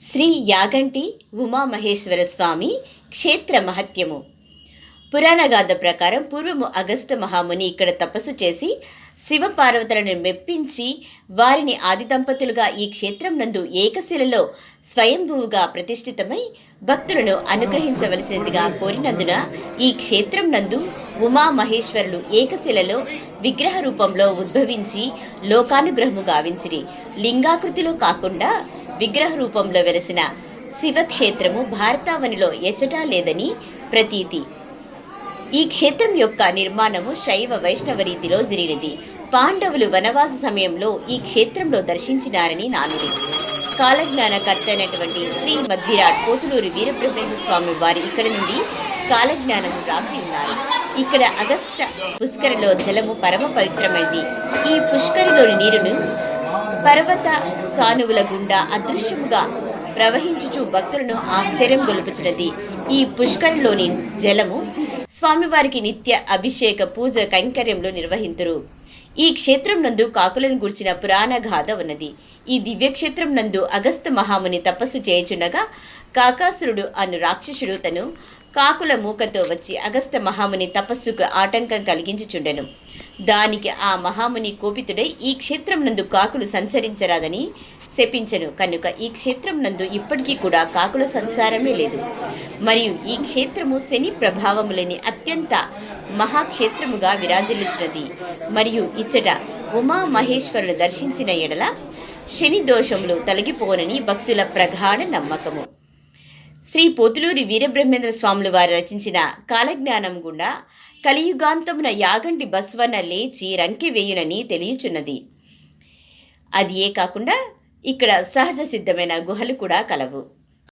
శ్రీ యాగంటి ఉమామహేశ్వర స్వామి క్షేత్ర మహత్యము. పురాణగాథ ప్రకారం పూర్వము అగస్త మహాముని ఇక్కడ తపస్సు చేసి శివపార్వతులను మెప్పించి వారిని ఆది దంపతులుగా ఈ క్షేత్రం నందు ఏకశిలలో స్వయంభువుగా ప్రతిష్ఠితమై భక్తులను అనుగ్రహించవలసిందిగా కోరినందున ఈ క్షేత్రం నందు ఉమామహేశ్వరులు ఏకశిలలో విగ్రహ రూపంలో ఉద్భవించి లోకానుగ్రహము గావించిరి. లింగాకృతిలో కాకుండా విగ్రహ రూపంలో వెలసిన శివక్షేత్రము భారతావనిలో ఎచ్చటా లేదని ప్రతీతి. ఈ క్షేత్రం యొక్క నిర్మాణము శైవ వైష్ణవ రీతిలో జరిగినది. పాండవులు వనవాస సమయంలో ఈ క్షేత్రంలో దర్శించినారని నానుడి. కాలజ్ఞానకర్త అయినటువంటి శ్రీ మధ్విరాట్ పోతులూరి వీరబ్రహ్మేంద్ర స్వామి వారి ఇక్కడ నుండి కాలజ్ఞానము రాసి ఉన్నారు. ఇక్కడ అగస్త పుష్కరిలో జలము పరమ పవిత్రమైంది. ఈ పుష్కరిలోని నీరును పర్వత సానువుల గుండా అదృశ్యముగా ప్రవహించుచు భక్తులను ఆశ్చర్యం గొలుపుచున్నది ఈ పుష్కరిలోని జలము స్వామివారికి నిత్య అభిషేక పూజ కైంకర్యంలో నిర్వహింతురు. ఈ క్షేత్రం నందు కాకులను గుర్చిన పురాణ గాథ ఉన్నది. ఈ దివ్యక్షేత్రం నందు అగస్త మహాముని తపస్సు చేయుచుండగా కాకాసురుడు అను రాక్షసుడు తను కాకుల మూకతో వచ్చి అగస్త మహాముని తపస్సుకు ఆటంకం కలిగించుచుండెను. దానికి ఆ మహాముని కోపితుడై ఈ క్షేత్రం నందు కాకులు సంచరించరాదని శపించను. కనుక ఈ క్షేత్రం నందు ఇప్పటికీ కూడా కాకుల సంచారమే లేదు. మరియు ఈ క్షేత్రము శని ప్రభావము లేని అత్యంత మహాక్షేత్రముగా విరాజిల్లుచున్నది. మరియు ఇచ్చట ఉమా మహేశ్వరులు దర్శించిన ఎడల శని దోషములు తొలగిపోనని భక్తుల ప్రగాఢ నమ్మకము. శ్రీ పోతులూరి వీరబ్రహ్మేంద్ర స్వాములు వారు రచించిన కాలజ్ఞానం గుండా కలియుగాంతమున యాగంటి బస్వన్న లేచి రంకె వేయునని తెలియచున్నది. అది ఏ కాకుండా ఇక్కడ సహజ సిద్ధమైన గుహలు కూడా కలవు.